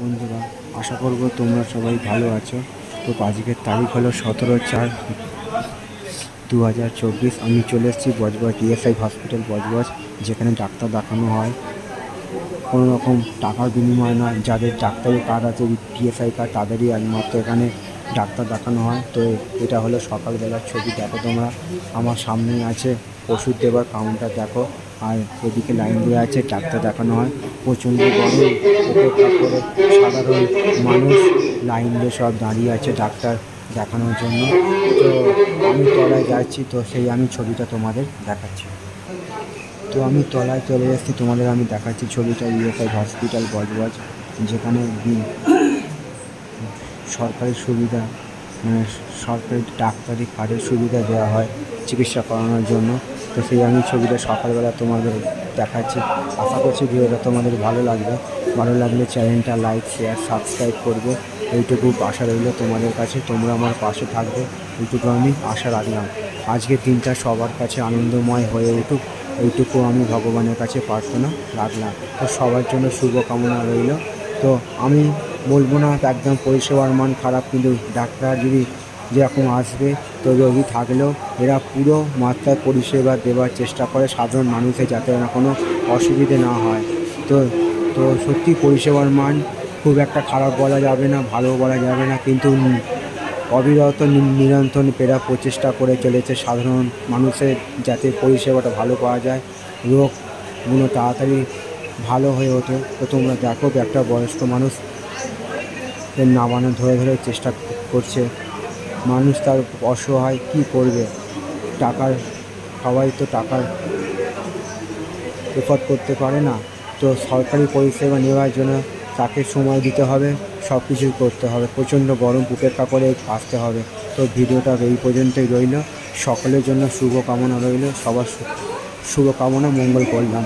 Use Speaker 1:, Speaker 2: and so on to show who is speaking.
Speaker 1: বন্ধুরা, আশা করব তোমরা সবাই ভালো আছো। তো আজকের তারিখ হলো সতেরো চার দু হাজার চব্বিশ। আমি চলে এসেছি বজবজ ডিএসআই হসপিটাল বজবজ, যেখানে ডাক্তার দেখানো হয়। কোনো রকম টাকার বিনিময় নয়। যাদের ডাক্তারি কার্ড আছে, ডিএসআই কার্ড, তাদেরই একমাত্র এখানে ডাক্তার দেখানো হয়। তো এটা হলো সকালবেলার ছবি। দেখো তোমরা, আমার সামনেই আছে ওষুধ দেবার কাউন্টার দেখো। আর এদিকে লাইন দিয়ে আছে ডাক্তার দেখানো হয়। প্রচণ্ড গরম করে সাধারণ মানুষ লাইন দিয়ে সব দাঁড়িয়ে আছে ডাক্তার দেখানোর জন্য। তো আমি তলায় যাচ্ছি, তো সেই আমি ছবিটা তোমাদের দেখাচ্ছি। তো আমি তলায় চলে যাচ্ছি, তোমাদের আমি দেখাচ্ছি ছবিটা ইএসআই হসপিটাল বজবজ যেখানে সরকারি সুবিধা মানে সরকারি ডাক্তারি কার্ডের সুবিধা দেওয়া হয় চিকিৎসা করানোর জন্য। তো সেই আমি ছবিটা সকালবেলা তোমাদের দেখাচ্ছি। আশা করছি ভিডিওটা তোমাদের ভালো লাগবে। ভালো লাগলে চ্যানেলটা লাইক শেয়ার সাবস্ক্রাইব করবে। এইটুকু আশা রইল তোমাদের কাছে। তোমরা আমার পাশে থাকবে। এইটুকু আমি আশা রাখলাম। আজকের দিনটা সবার কাছে আনন্দময় হয়ে উঠুক। এইটুকু আমি ভগবানের কাছে প্রার্থনা রাখলাম। তো সবার জন্য শুভকামনা রইল। তো আমি বলব না, একদম পরিষেবার মান খারাপ, কিন্তু ডাক্তার যদি যেরকম আসবে তো রোগী থাকলেও এরা পুরো মাত্রায় পরিষেবা দেওয়ার চেষ্টা করে সাধারণ মানুষের যাতে না কোনো অসুবিধে না হয়। তো তো সত্যি পরিষেবার মান খুব একটা খারাপ বলা যাবে না ভালো বলা যাবে না, কিন্তু অবিরত নিরন্তর এরা প্রচেষ্টা করে চলেছে সাধারণ মানুষের যাতে পরিষেবাটা ভালো পাওয়া যায়। রোগগুলো তাড়াতাড়ি ভালো হয়ে ওঠে। তো তোমরা দেখো একটা বয়স্ক মানুষ নামানো ধরে ধরে চেষ্টা করছে। মানুষ তার অসহায় কী করবে? টাকার, সবাই তো টাকার এফোর্ড করতে পারে না। তো সরকারি পরিষেবা নেওয়ার জন্য তাকে সময় দিতে হবে সব কিছুই করতে হবে। প্রচণ্ড গরম উপেক্ষা করে আসতে হবে। তো ভিডিওটা এই পর্যন্তই রইল। সকলের জন্য শুভকামনা রইল। সবার শুভকামনা, মঙ্গল করলাম।